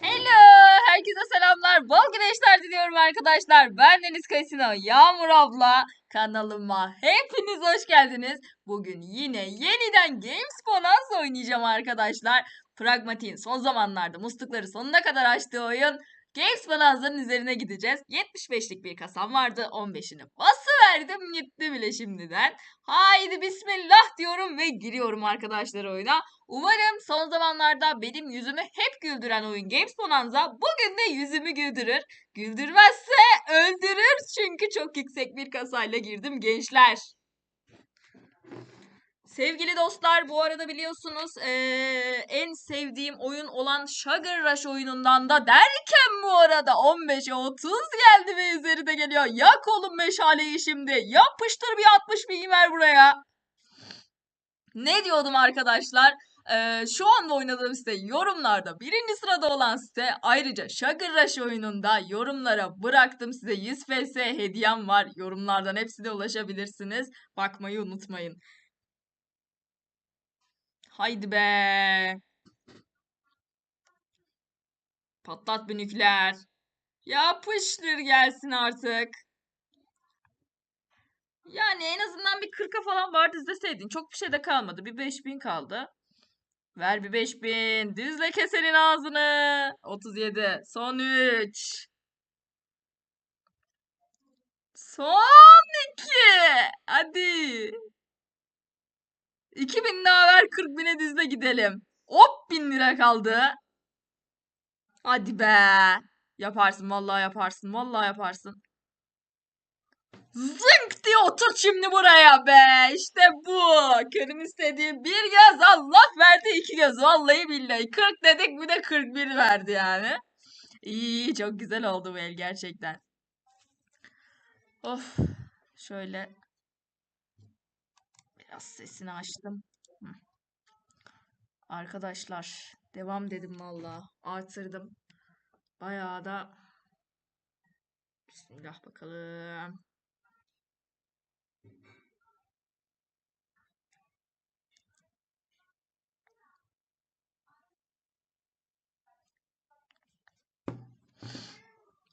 Hello! Herkese selamlar. Bol güneşler diliyorum arkadaşlar. Ben Deniz Kayısına Yağmur abla. Kanalıma hepiniz hoş geldiniz. Bugün yine yeniden Games Bonanza oynayacağım arkadaşlar. Pragmatik'in son zamanlarda muslukları sonuna kadar açtığı oyun Games üzerine gideceğiz. 75'lik bir kasam vardı. 15'ini basıverdim gitti bile şimdiden. Haydi bismillah diyorum ve giriyorum arkadaşlar oyuna. Umarım son zamanlarda benim yüzümü hep güldüren oyun Games Bonanza bugün de yüzümü güldürür. Güldürmezse öldürür çünkü çok yüksek bir kasayla girdim gençler. Sevgili dostlar bu arada biliyorsunuz eee, en sevdiğim oyun olan Sugar Rush oyunundan da derken bu arada 15'e 30 geldi ve üzeri de geliyor. Yak oğlum meşaleyi şimdi. Yapıştır bir 60 bin ver buraya. Ne diyordum arkadaşlar? Ee, şu anda oynadığım site yorumlarda birinci sırada olan site. Ayrıca Sugar Rush oyununda yorumlara bıraktım size 100 FS hediyem var. Yorumlardan hepsine ulaşabilirsiniz. Bakmayı unutmayın. Haydi be. Patlat bir nükleer. Yapıştır gelsin artık. Yani en azından bir 40'a falan vardı izleseydin. Çok bir şey de kalmadı. Bir 5000 kaldı. Ver bir 5000. Düzle kesenin ağzını. 37. Son 3. Son 2. Hadi. 2000 daha ver 40 bine dizle gidelim. Hop 1000 lira kaldı. Hadi be. Yaparsın vallahi yaparsın. Vallahi yaparsın. Zınk diye otur şimdi buraya be. İşte bu. Körün istediği bir göz Allah verdi iki göz. Vallahi billahi. 40 dedik bir de 41 verdi yani. İyi çok güzel oldu bu el gerçekten. Of. Şöyle. Biraz sesini açtım. Arkadaşlar devam dedim valla. Artırdım. Bayağı da Bismillah bakalım.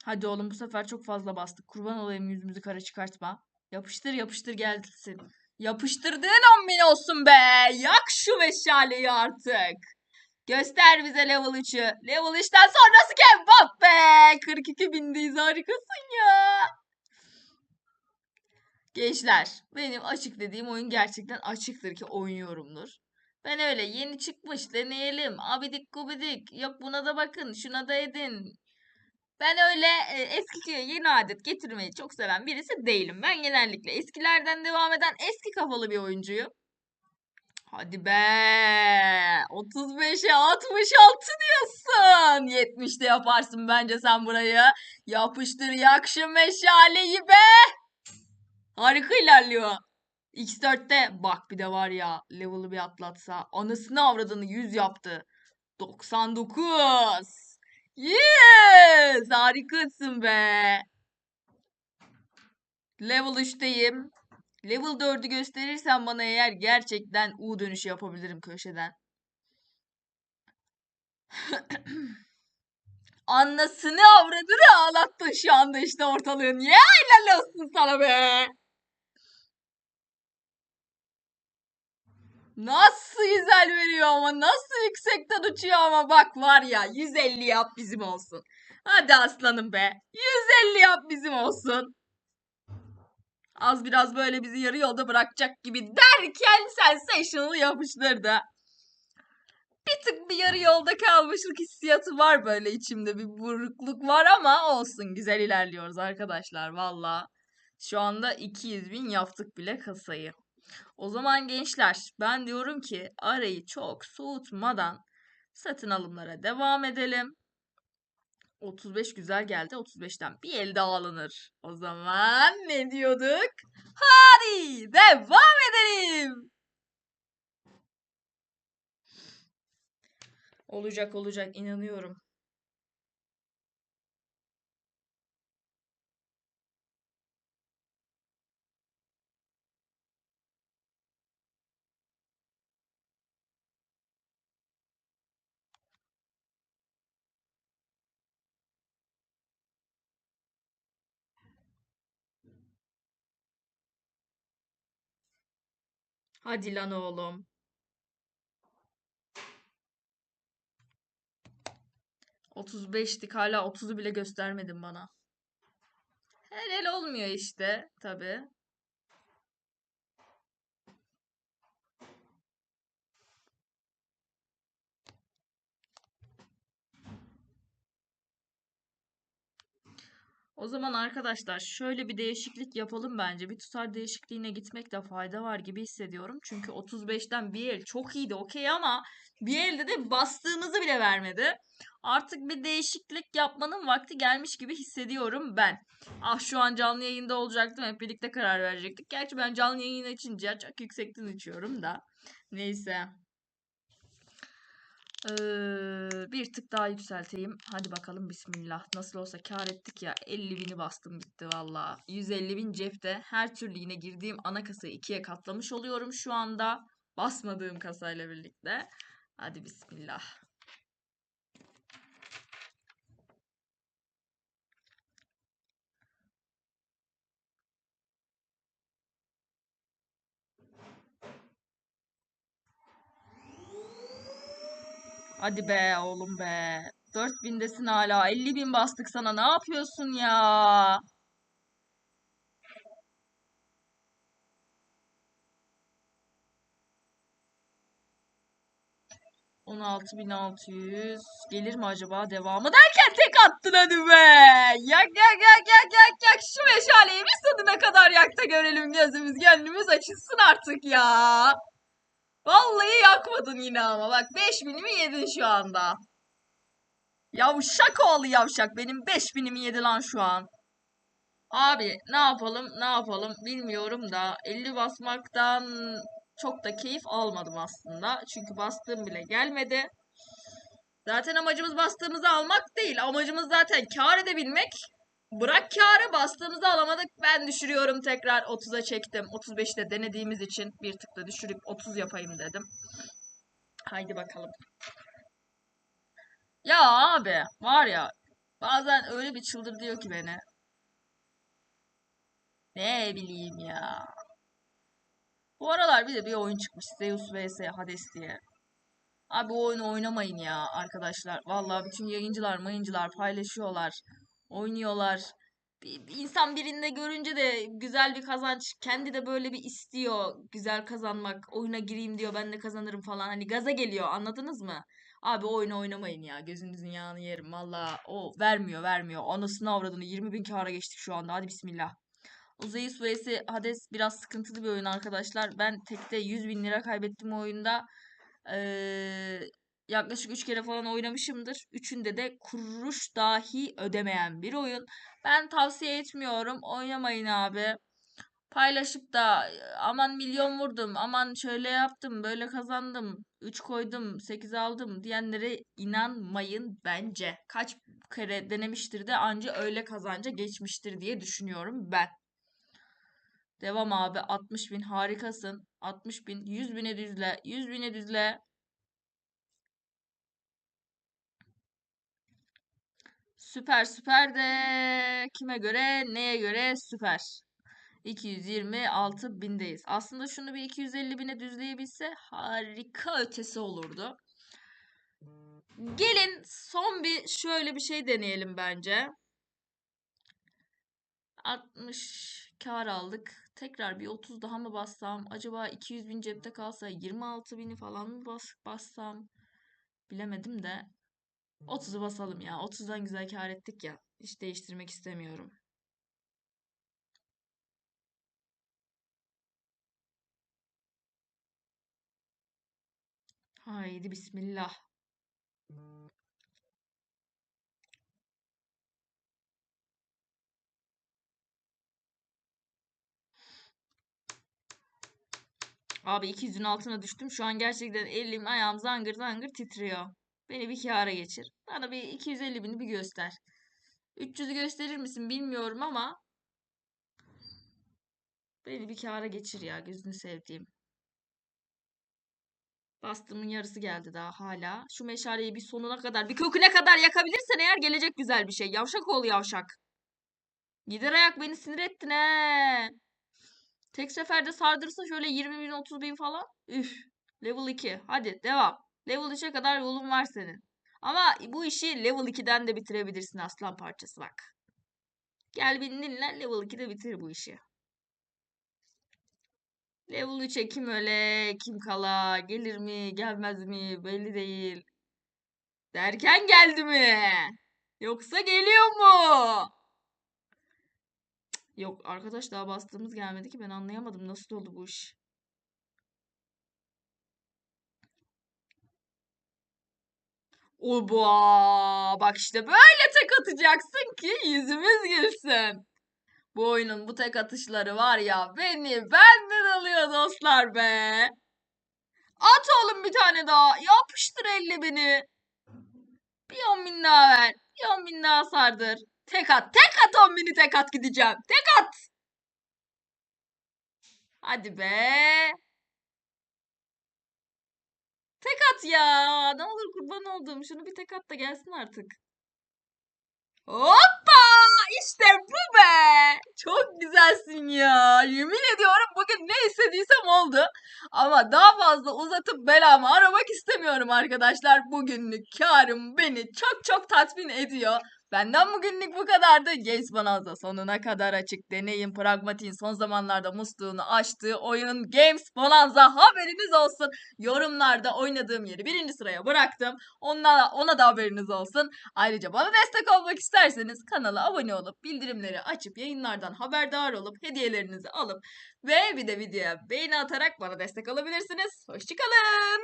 Hadi oğlum bu sefer çok fazla bastık. Kurban olayım yüzümüzü kara çıkartma. Yapıştır yapıştır gelsin. Yapıştırdığın 10 bin olsun be. Yak şu meşaleyi artık. Göster bize level 3'ü. Level 3'ten sonrası kebap be. 42 bindeyiz harikasın ya. Gençler benim açık dediğim oyun gerçekten açıktır ki oynuyorumdur. Ben öyle yeni çıkmış deneyelim. Abidik gubidik. Yok buna da bakın şuna da edin. Ben öyle e, eskiye yeni adet getirmeyi çok seven birisi değilim. Ben genellikle eskilerden devam eden eski kafalı bir oyuncuyum. Hadi be. 35'e 66 diyorsun. 70'te yaparsın bence sen burayı. Yapıştır yak şu meşaleyi be. Harika ilerliyor. X4'te bak bir de var ya level'ı bir atlatsa. Anasını avradını 100 yaptı. 99. Yes! Harikasın be. Level 3'teyim. Level 4'ü gösterirsen bana eğer gerçekten U dönüşü yapabilirim köşeden. Anasını avradını ağlattın şu anda işte ortalığın. Ya helal olsun sana be. Nasıl güzel veriyor ama nasıl yüksekten uçuyor ama bak var ya 150 yap bizim olsun. Hadi aslanım be. 150 yap bizim olsun. Az biraz böyle bizi yarı yolda bırakacak gibi derken sensational yapıştırdı. Bir tık bir yarı yolda kalmışlık hissiyatı var böyle içimde bir burukluk var ama olsun güzel ilerliyoruz arkadaşlar valla. Şu anda 200 bin yaptık bile kasayı. O zaman gençler ben diyorum ki arayı çok soğutmadan satın alımlara devam edelim. 35 güzel geldi. 35'ten bir el daha alınır. O zaman ne diyorduk? Hadi devam edelim. Olacak olacak inanıyorum. Hadi lan oğlum. Otuz beştik hala 30'u bile göstermedin bana. Helal olmuyor işte tabii. O zaman arkadaşlar şöyle bir değişiklik yapalım bence. Bir tutar değişikliğine gitmekte fayda var gibi hissediyorum. Çünkü 35'ten bir el çok iyiydi okey ama bir elde de bastığımızı bile vermedi. Artık bir değişiklik yapmanın vakti gelmiş gibi hissediyorum ben. Ah şu an canlı yayında olacaktım. Hep birlikte karar verecektik. Gerçi ben canlı yayın açınca çok yüksekten uçuyorum da. Neyse. Ee, bir tık daha yükselteyim. Hadi bakalım bismillah. Nasıl olsa kar ettik ya. 50 bini bastım bitti valla. 150 bin cepte. Her türlü yine girdiğim ana kasayı ikiye katlamış oluyorum şu anda. Basmadığım kasayla birlikte. Hadi bismillah. Hadi be oğlum be. 4000'desin hala. 50 bin bastık sana. Ne yapıyorsun ya? On altı bin altı yüz. Gelir mi acaba devamı derken tek attın hadi be. Yak yak yak yak yak yak. Şu meşaleyi bir sonuna kadar yak da görelim gözümüz gönlümüz açılsın artık ya. Vallahi yakmadın yine ama bak 5000'imi yedin şu anda. Yavşak oğlu yavşak benim 5000'imi yedi lan şu an. Abi ne yapalım ne yapalım bilmiyorum da 50 basmaktan çok da keyif almadım aslında. Çünkü bastığım bile gelmedi. Zaten amacımız bastığımızı almak değil. Amacımız zaten kar edebilmek. Bırak karı bastığımızı alamadık. Ben düşürüyorum tekrar 30'a çektim. 35'te denediğimiz için bir tık da düşürüp 30 yapayım dedim. Haydi bakalım. Ya abi var ya bazen öyle bir çıldır diyor ki beni. Ne bileyim ya. Bu aralar bir de bir oyun çıkmış. Zeus vs Hades diye. Abi o oyunu oynamayın ya arkadaşlar. Vallahi bütün yayıncılar mayıncılar paylaşıyorlar. Oynuyorlar. Bir, bir insan birinde görünce de güzel bir kazanç. Kendi de böyle bir istiyor. Güzel kazanmak. Oyuna gireyim diyor. Ben de kazanırım falan. Hani gaza geliyor. Anladınız mı? Abi oyunu oynamayın ya. Gözünüzün yağını yerim. Valla o vermiyor vermiyor. Anasını avradını 20 bin kâra geçtik şu anda. Hadi bismillah. Zeus vs Hades biraz sıkıntılı bir oyun arkadaşlar. Ben tekte 100 bin lira kaybettim o oyunda. Ee, yaklaşık 3 kere falan oynamışımdır. Üçünde de kuruş dahi ödemeyen bir oyun. Ben tavsiye etmiyorum. Oynamayın abi. Paylaşıp da aman milyon vurdum, aman şöyle yaptım, böyle kazandım, 3 koydum, 8 aldım diyenlere inanmayın bence. Kaç kere denemiştir de anca öyle kazanca geçmiştir diye düşünüyorum ben. Devam abi 60 bin harikasın. 60 bin 100 bine düzle 100 bine düzle. Süper süper de kime göre neye göre süper. 226 bindeyiz. Aslında şunu bir 250 bine düzleyebilse harika ötesi olurdu. Gelin son bir şöyle bir şey deneyelim bence. 60 kar aldık. Tekrar bir 30 daha mı bassam? Acaba 200 bin cepte kalsa 26 bini falan mı bas bassam? Bilemedim de. 30'u basalım ya. 30'dan güzel kar ettik ya. Hiç değiştirmek istemiyorum. Haydi bismillah. Abi 200'ün altına düştüm. Şu an gerçekten elim ayağım zangır zangır titriyor. Beni bir kâra geçir. Bana bir 250 bini bir göster. 300'ü gösterir misin bilmiyorum ama beni bir kâra geçir ya gözünü sevdiğim. Bastığımın yarısı geldi daha hala. Şu meşaleyi bir sonuna kadar, bir köküne kadar yakabilirsen eğer gelecek güzel bir şey. Yavşak ol yavşak. Gider ayak beni sinir ettin he. Tek seferde sardırsa şöyle 20 bin 30 bin falan. Üf. Level 2. Hadi devam. Level 3'e kadar yolun var senin. Ama bu işi level 2'den de bitirebilirsin aslan parçası bak. Gel beni dinle level 2'de bitir bu işi. Level 3'e kim öle, kim kala, gelir mi, gelmez mi belli değil. Derken geldi mi? Yoksa geliyor mu? Yok arkadaş daha bastığımız gelmedi ki ben anlayamadım nasıl oldu bu iş. Oba! Bak işte böyle tek atacaksın ki yüzümüz gülsün. Bu oyunun bu tek atışları var ya beni benden alıyor dostlar be. At oğlum bir tane daha. Yapıştır 50 bini. Bir 10 bin daha ver. Bir 10 bin daha sardır. Tek at. Tek at 10 bini tek at gideceğim. Tek at. Hadi be. Tek at ya. Ne olur kurban olduğum. Şunu bir tek at da gelsin artık. Hoppa! İşte bu be. Çok güzelsin ya. Yemin ediyorum bugün ne istediysem oldu. Ama daha fazla uzatıp belamı aramak istemiyorum arkadaşlar. Bugünlük karım beni çok çok tatmin ediyor. Benden bugünlük bu kadardı. Games Bonanza sonuna kadar açık. Deneyin Pragmatik'in son zamanlarda musluğunu açtığı oyun Games Bonanza haberiniz olsun. Yorumlarda oynadığım yeri birinci sıraya bıraktım. Ona, ona da haberiniz olsun. Ayrıca bana destek olmak isterseniz kanala abone olup bildirimleri açıp yayınlardan haberdar olup hediyelerinizi alıp ve bir de videoya beğeni atarak bana destek olabilirsiniz. Hoşçakalın.